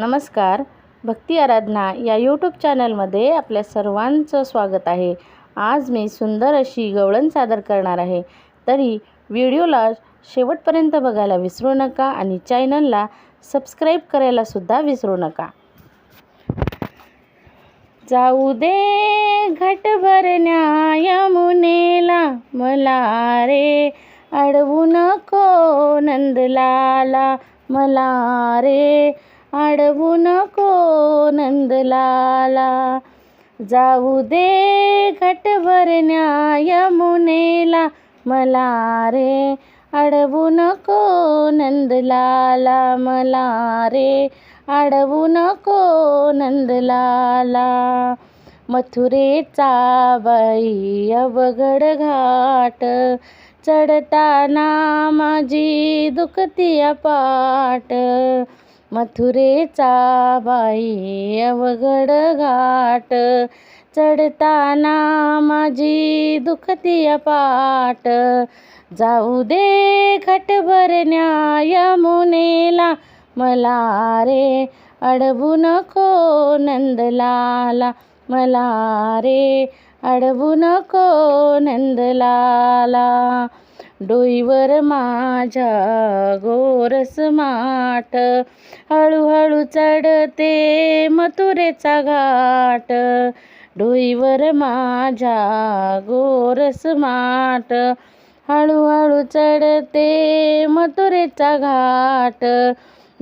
नमस्कार. भक्ती आराधना या यूट्यूब चॅनलमध्ये आपल्या सर्वांचं स्वागत आहे. आज मी सुंदर अशी गवळण सादर करणार आहे. तरी व्हिडिओला शेवटपर्यंत बघायला विसरू नका आणि चॅनलला सबस्क्राईब करायलासुद्धा विसरू नका. जाऊ दे घट भरण्या यमुनेला मला रे अडवू नको नंदलाला मला रे अडवू नको नंदलाला. जाऊ दे घटभरण्या यमुनेला मला रे अडवू नको नंदलाला. मला रे अडवू नको नंदलाला. मथुरेचा बाई अवघड घाट. चढताना माझी दुखती पाट मथुरेचा बाई अवघड घाट. चढताना माझी दुखती पाट जाऊ दे घट न्याय यमुनेला मला रे अडवू नको नंदलाला. मला रे अडवू नको नंदलाला. डोईवर माझ्या गोरस माठ. हळूहळू चढते मथुरेचा घाट. डोईवर माझ्या गोरस माठ. हळूहळू चढते मथुरेचा घाट.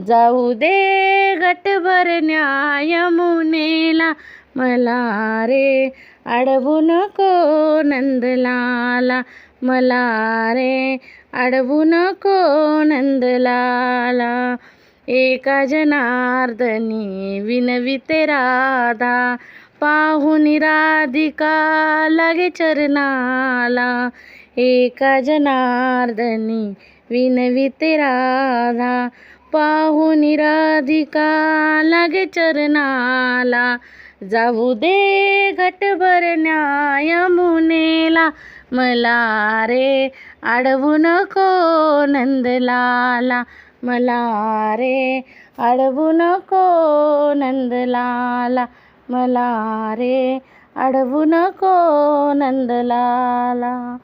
जाऊ दे गटभर न्याय यमुनेला मला रे अडवू नको नंदलाला. मला रे अडवू नको नंदलाला. एका जनार्दनी विनविते राधा. पाहून राधिका लागे चरणाला. एका जनार्दनी विनविते राधा. पाहून राधिका लागे चरणाला. जाऊ दे घटभर न्याय मुनेला. मला रे अडवू नको नंदलाला. मला रे अडवू नको नंदलाला. मला रे अडवू नको नंदलाला.